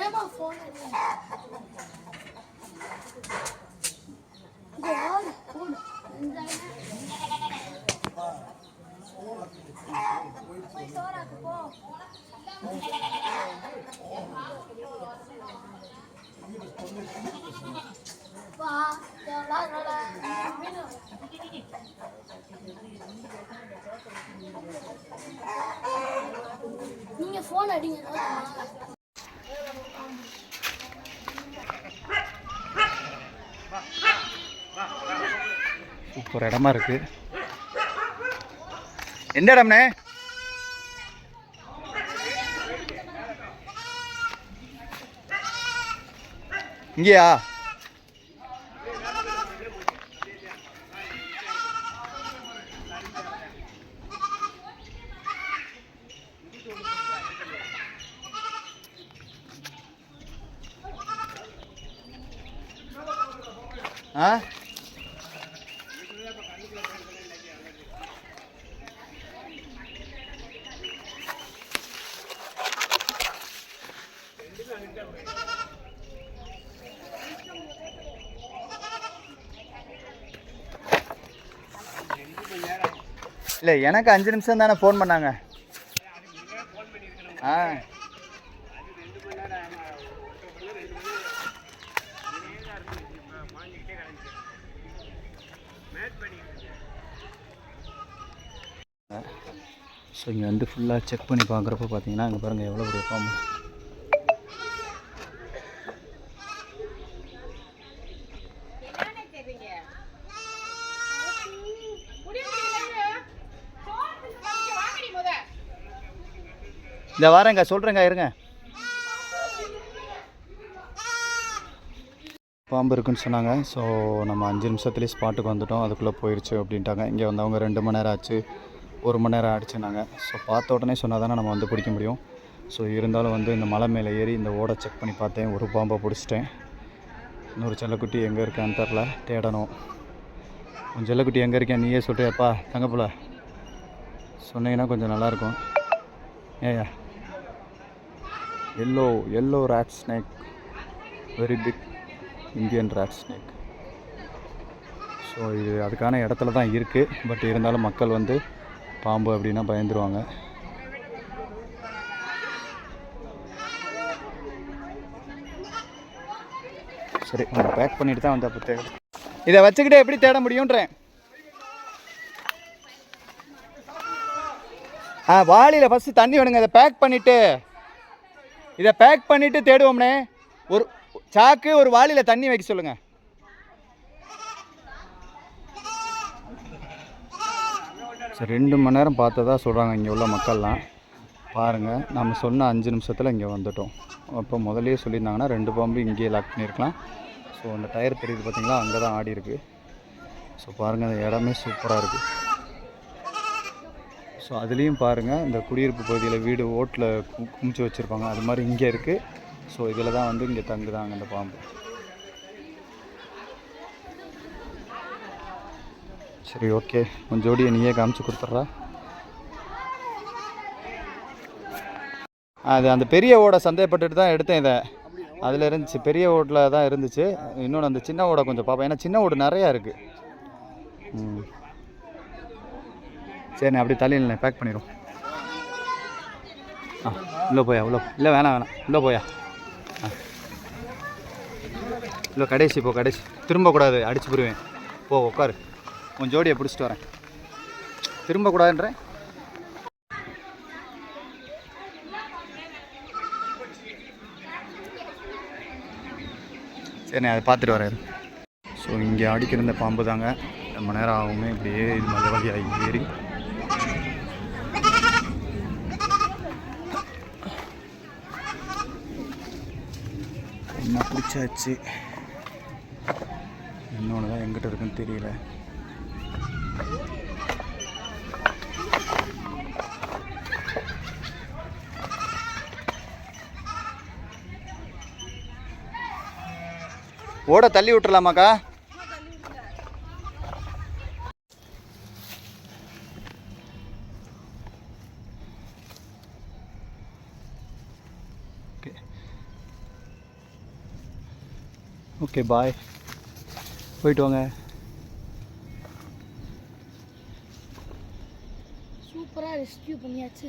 ஏமா phone phone போய் சோறாக்கு போ வா எவ்வளோ மீன் நீங்க ஃபோன் அடிங்க. சூப்பர் இடமா இருக்கு. எந்த இடம்ண்ணே? இங்கேயா? ஆ? இல்லை எனக்கு அஞ்சு நிமிஷம் தானே ஃபோன் பண்ணாங்க. ஆ. ஸோ இங்கே வந்து ஃபுல்லாக செக் பண்ணி பார்க்குறப்ப பார்த்தீங்கன்னா இங்கே பாருங்கள் எவ்வளோ பெரிய ஃபார்ம் இந்த வரேங்க சொல்கிறேங்க இருங்க. பாம்பு இருக்குன்னு சொன்னாங்க. ஸோ நம்ம அஞ்சு நிமிஷத்துலேயே ஸ்பாட்டுக்கு வந்துட்டோம். அதுக்குள்ளே போயிடுச்சு அப்படின்ட்டாங்க. இங்கே வந்தவங்க ரெண்டு மணி நேரம் ஆச்சு. ஒரு மணி நேரம் ஆடிச்சுனாங்க ஸோ பார்த்த உடனே சொன்னால் தானே நம்ம வந்து பிடிக்க முடியும். ஸோ இருந்தாலும் வந்து இந்த மலை மேலே ஏறி இந்த ஓடை செக் பண்ணி பார்த்தேன். ஒரு பாம்பை பிடிச்சிட்டேன். இன்னொரு செல்லக்குட்டி எங்கே இருக்கான்னு தெரில தேடணும். உன் செல்லக்குட்டி எங்கே இருக்கேன்? நீயே சொல்கிறியாப்பா தங்கப்புல சொன்னீங்கன்னா கொஞ்சம் நல்லாயிருக்கும் ஏயா yellow yellow rat snake very big Indian rat snake so இது அதுக்கான இடத்துல தான் இருக்குது பட் இருந்தாலும் மக்கள் வந்து பாம்பு அப்படின்னா பயந்துருவாங்க. சரி பேக் பண்ணிட்டு தான் வந்து அப்போ இதை வச்சுக்கிட்டு எப்படி தேட முடியுன்றேன் ஆ வாளியில் ஃபஸ்ட்டு தண்ணி வேணுங்க. இதை பேக் பண்ணிவிட்டு இதை பேக் பண்ணிவிட்டு தேடுவோம்னே. ஒரு சாக்கு ஒரு வாளியில் தண்ணி வைக்க சொல்லுங்கள் ரெண்டு மணி நேரம் பார்த்ததா சொல்கிறாங்க இங்கே உள்ள மக்கள்லாம். பாருங்கள் நம்ம சொன்ன அஞ்சு நிமிஷத்தில் இங்கே வந்துட்டோம். அப்போ முதலே சொல்லியிருந்தாங்கன்னா ரெண்டு பாம்பு இங்கேயே லாக் பண்ணியிருக்கலாம். ஸோ அந்த டயர் தெரியுது பார்த்தீங்களா அங்கே தான் ஆடி இருக்குது ஸோ பாருங்கள் அந்த இடமே சூப்பராக இருக்குது ஸோ அதுலேயும் பாருங்கள் இந்த குடியிருப்பு பகுதியில் வீடு ஓட்டில் குமிச்சு வச்சுருப்பாங்க. அது மாதிரி இங்கே இருக்குது ஸோ இதில் தான் வந்து இங்கே தங்குதாங்க அந்த பாம்பு. சரி ஓகே உன் ஜோடியை நீயே காமிச்சு கொடுத்துட்றா. அது அந்த பெரிய ஓடை சந்தேகப்பட்டுட்டு தான் எடுத்தேன் இதை. அதில் இருந்துச்சு பெரிய ஓட்டில் தான் இருந்துச்சு. இன்னொன்று அந்த சின்ன ஓடை கொஞ்சம் பார்ப்பேன் ஏன்னா சின்ன ஓடு நிறையா இருக்குது ம். சரி நான் அப்படியே தலையில் பேக் பண்ணிடும் ஆ உள்ளே போயா உள்ளே இல்லை வேணாம் வேணாம். உள்ளே போயா. இல்லை கடைசி போ கடைசி. திரும்பக்கூடாது அடிச்சு போடுவேன். போ உட்காரு. உன் ஜோடியை பிடிச்சிட்டு வரேன். திரும்பக்கூடாதுன்றேன். சரி நான் அதை பார்த்துட்டு வரேன். ஸோ இங்கே அடிக்கிற பாம்பு தாங்க. ரொம்ப நேரம் ஆகுமே இப்படியே இது மலை வழியாக ஏறி. என்ன பிடிச்சாச்சு? இன்னொன்று தான் எங்கிட்ட இருக்குன்னு தெரியல. ஓட தள்ளி விட்டுறலாமாக்கா? ஓகே பாய் போயிட்டு வாங்க. சூப்பராக ரெஸ்கியூ பண்ணியாச்சு.